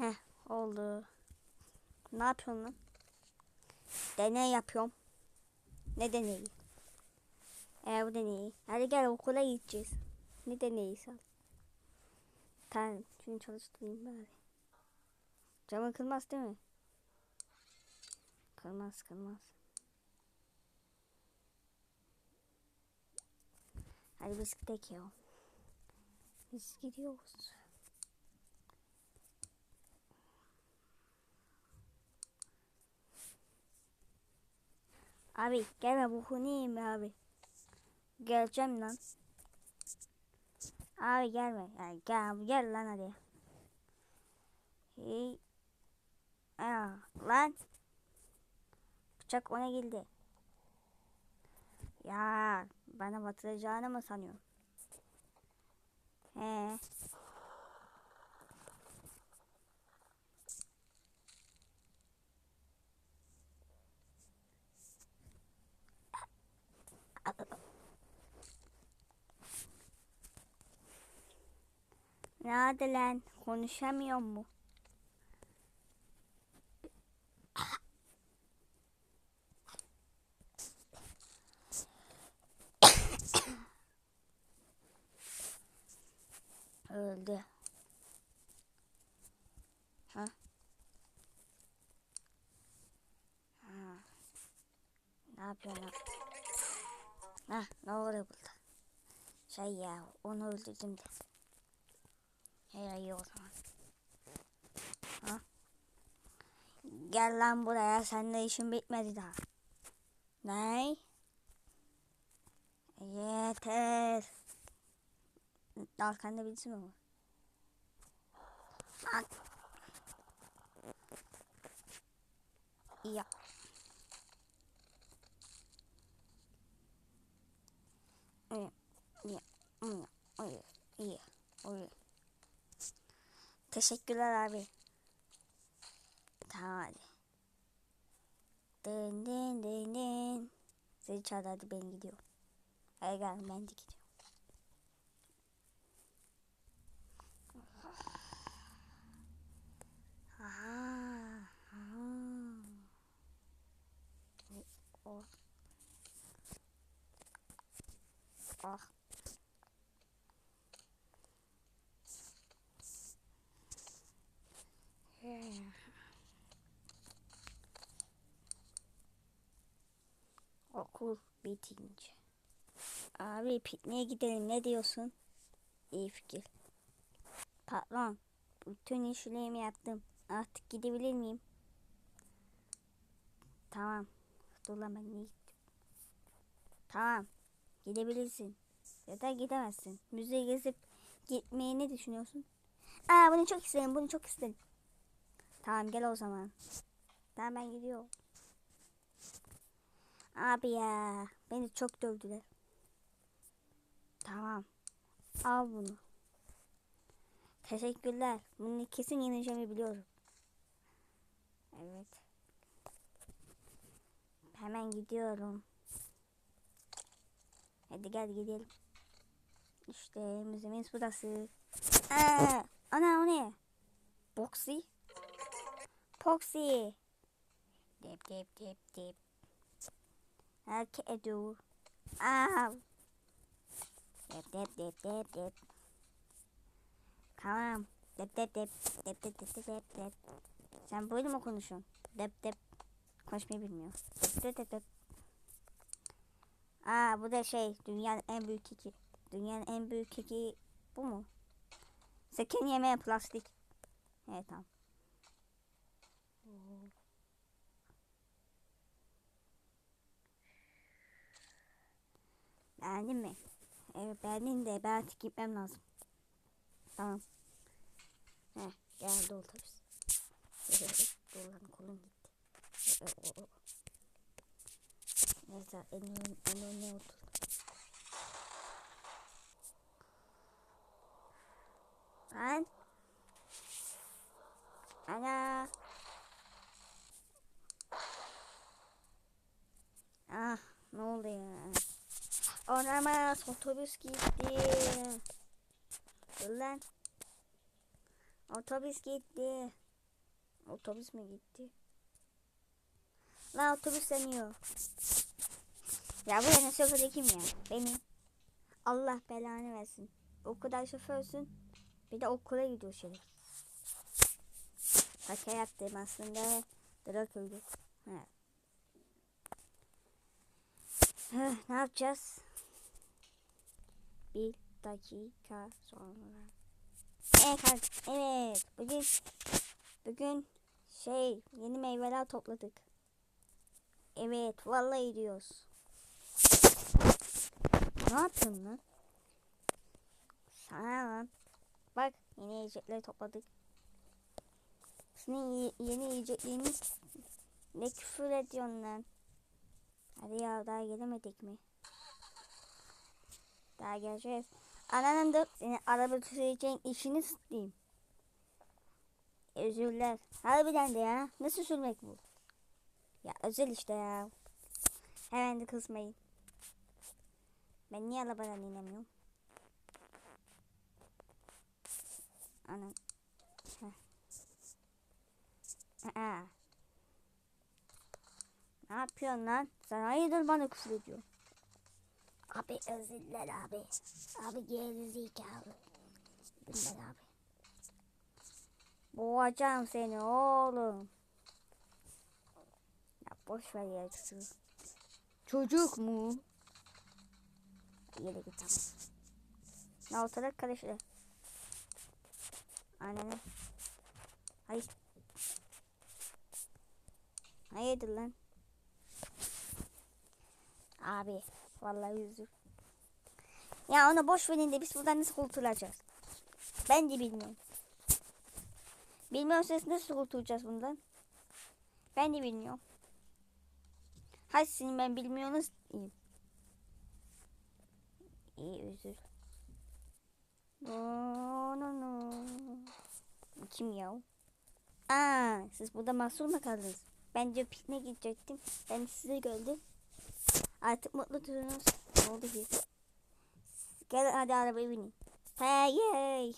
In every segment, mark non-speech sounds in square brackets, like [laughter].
Heh oldu. Ne yapıyorsun lan? Deney yapıyorum. Ne deneyi? Ee bu deneyi. Hadi gel okula gideceğiz. Ne deneyi sal? Tamam şunu çalıştırayım bari. Camı kırmaz değil mi? Kırmaz kırmaz. Hadi biz gidelim. Biz gidiyoruz. Abi gelme bu be abi. Geleceğim lan. Abi gelme. Yani gel, gel lan hadi. Hey. Aa, lan. Bıçak ona geldi. Ya bana batıracağını mı sanıyorsun? He. Nerede lan? Konuşamıyor mu? Öldü. Ha? Ha. Ne yapıyorsun? Ha, ne oluyor burada? Şey ya, onu öldürdüm de. Hey iyi o zaman. Ha? Gel lan buraya, seninle işim bitmedi daha. Ne? Yeter. Arkanda birisi mi var? Lan. Ya. İyi, iyi, iyi, iyi, iyi, iyi. Teşekkürler abi. Tamam hadi. Dın dın dın dın. Seni çağırdı hadi ben gidiyorum. Hadi gel ben de gidiyorum. Ah. Okul bitince. Abi pikniğe gidelim ne diyorsun? İyi fikir. Patron, bütün işlerimi yaptım. Artık gidebilir miyim? Tamam. Dur lan ben niye gittim? Tamam. Gidebilirsin. Ya da gidemezsin. Müzeye gezip gitmeyi ne düşünüyorsun? Aa bunu çok isterim. Bunu çok isterim. Tamam gel o zaman. Tamam ben gidiyorum. Abi ya. Beni çok dövdüler. Tamam. Al bunu. Teşekkürler. Bunu kesin yeneceğimi biliyorum. Evet. Hemen gidiyorum. Hadi gel gidelim. İşte müzemiz burası. Aa, ana o ne? Boxy? Poxy. Dip dip dip dip. Erke do. Al. Dep dep dep dep dep. Tamam. Dep dep dep. Dep dep dep dep dep. Sen böyle mi konuşuyorsun? Dep dep. Konuşmayı bilmiyor. Dep dep dep dep. Aa bu da şey dünyanın en büyük keki. Dünyanın en büyük keki bu mu? Sakın yemeye plastik. Evet tamam. Beğendin mi? Evet beğendin de ben artık gitmem lazım. Tamam. Heh, geldi otobüs. Dur lan kolum gitti. [laughs] Neyse en ön, en önüne otur. Lan. Ana. Ah ne oldu ya? Olamaz otobüs gitti. Lan. Otobüs gitti. Otobüs mü gitti? La otobüs demiyor. Ya bu yana şoför kim ya? Benim. Allah belanı versin. O kadar şoförsün. Bir de okula gidiyor şey. Şaka yaptım aslında. Direkt öldü. Ne yapacağız? Bir dakika sonra. Evet, evet. Bugün bugün şey yeni meyveler topladık. Evet, vallahi diyoruz. Ne yaptın lan? Sana lan. Bak yeni yiyecekleri topladık. Senin ye- yeni yiyeceklerimiz ne küfür ediyorsun lan? Hadi ya daha gelemedik mi? Daha geleceğiz. Ananın da seni araba süreceğin işini sıkayım. Özürler. Harbiden de ya. Nasıl sürmek bu? Ya özel işte ya. Hemen de kızmayın. Ben niye arabadan inemiyorum? Anam. Aa. Ne yapıyorsun lan? Sen hayırdır bana küfür ediyorsun? Abi özürler abi. Abi geri zekalı. Özürler abi. Boğacağım seni oğlum. Ya boş ver ya çocuğu. Çocuk mu? Yere git tamam. Ne ortalık karıştı. Anne. Hayır. Hayırdır lan? Abi. Vallahi üzül. Ya onu boş verin de biz buradan nasıl kurtulacağız? Ben de bilmiyorum. Bilmiyorsanız nasıl kurtulacağız bundan? Ben de bilmiyorum. Hay sizin ben bilmiyorsunuz. İyi. İyi üzül. No no no. Kim ya? Aa, siz burada mahsur mu kaldınız? Ben de pikniğe gidecektim. Ben sizi gördüm. Artık mutlusunuz. Ne oldu ki? Gel hadi arabaya binin. Hey hey.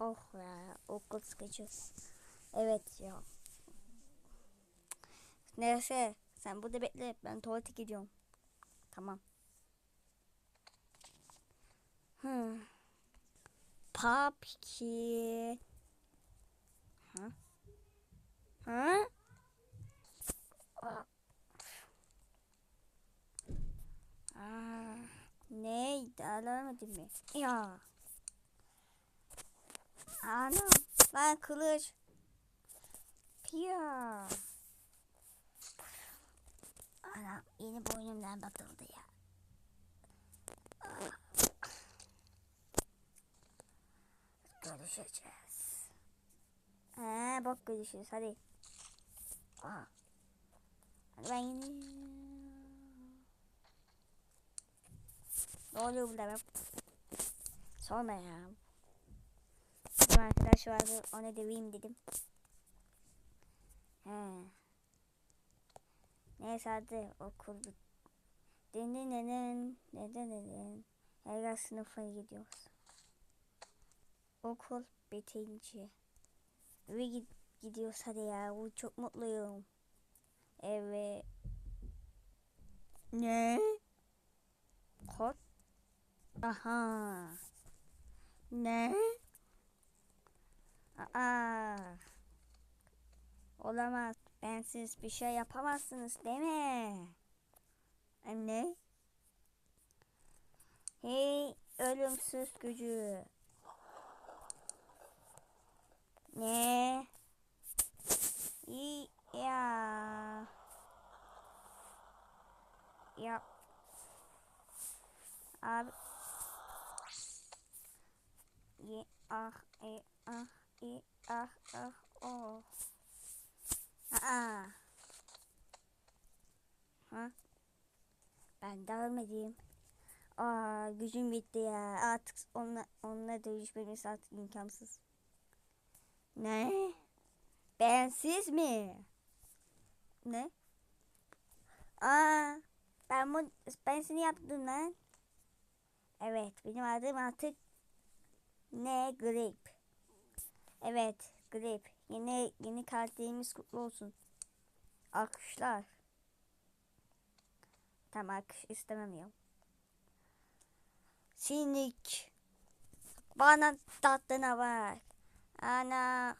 Oh ya okul sıkıcı. Evet ya. Neyse sen burada bekle ben tuvalete gidiyorum. Tamam. Papki. Ha? Ha? Aa. Aa, neydi alamadım mı? Ya. Anam ben kılıç. Ya. Anam yeni boynumdan batıldı ya. Görüşeceğiz. Ee, bak görüşürüz hadi. Hadi ben yine... Ne oluyor burada ben? Sorma ya. Bir arkadaş vardı ona döveyim dedim. He. Neyse hadi okul bit. Neden neden neden neden her sınıfa gidiyoruz. Okul bitince eve gid gidiyoruz hadi ya. Bu çok mutluyum. Evet. Ne? Kod? Aha. Ne? Aa. Olamaz. Bensiz bir şey yapamazsınız değil mi? Anne. Hey ölümsüz gücü. Ne? Ya. Ya. Abi. Ye ah e ah e ah ah oh. Aa. Ha? Ben dağılmadım. Aa gücüm bitti ya. Artık onunla, onunla dövüşmemiz artık imkansız. Ne? Bensiz mi? Ne? Aa, Ben bu ben seni yaptım lan. Evet benim adım artık ne grip. Evet grip. Yeni yeni karakterimiz kutlu olsun. Alkışlar. Tamam alkış istememiyorum. Sinik. Bana tatlına bak. Ana